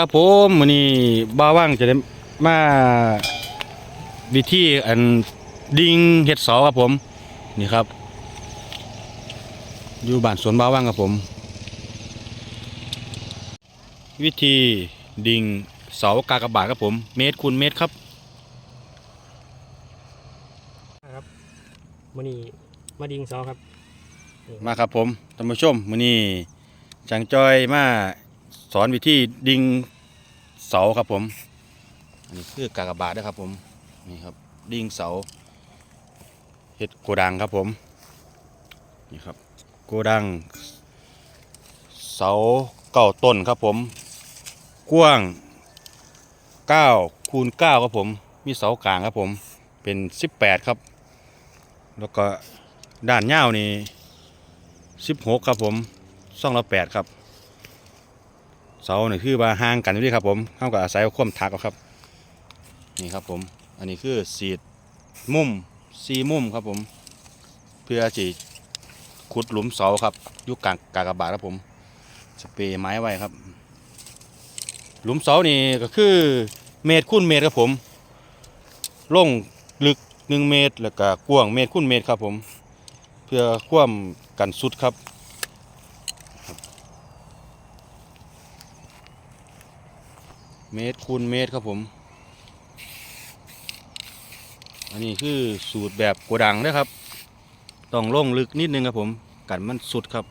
ครับผมมื้อนี้บ้าว่างจะได้มาวิธีอันดิงเห็ดเสาครับผม นี่ครับ อยู่บ้านสวนบ้าว่างครับผม วิธีดิงเสากากบาทครับผม เมตรคูณเมตรครับครับมื่อนี้มาดิงเสาครับนี่มาครับผมท่านผู้ชมมื้อนี้จังจอยมา สอนวิธีดิงเสาครับผม อันนี้คือกากบาทนะครับผมนี่ครับดิงเสาเห็ดโกดังครับผมนี่ครับโกดัง เสาเก้าต้นครับผม กว้าง9คูณ9ครับผม มีเสากลางครับผมเป็น18ครับ แล้วก็ด้านยาวนี่สิบหกครับผมซ่องละแปดครับ เสาเนี่ยคือว่าห่างกันอยู่ดีครับผมเข้ากับอาศัยความทักเอาครับนี่ครับผมอันนี้คือสีดมุมสีมุมครับผม เพื่อจีขุดหลุมเสาครับยุกกางกากบาทครับผมสเปรย์ไม้ไว้ครับ หลุมเสานี่ก็คือเมตรคูณเมตรครับผมลงลึกหนึ่งเมตรแล้วก็กว้างเมตรคูณเมตรครับผม เพื่อความกันสุดครับ เมตรคูณเมตรครับผม อันนี้คือสูตรแบบโกดังนะครับ ต้องลงลึกนิดนึงครับผม กันมันสุดครับ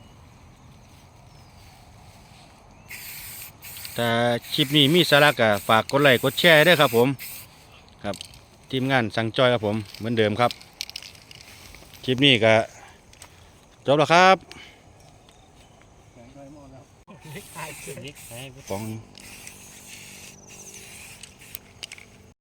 แต่คลิปนี้มีสาระก็ฝากกดไลค์กดแชร์ด้วยครับผมครับทีมงานสั่งจอยครับผมเหมือนเดิมครับ คลิปนี้ก็จบแล้วครับไอ้เสือนิกไอ้ของเ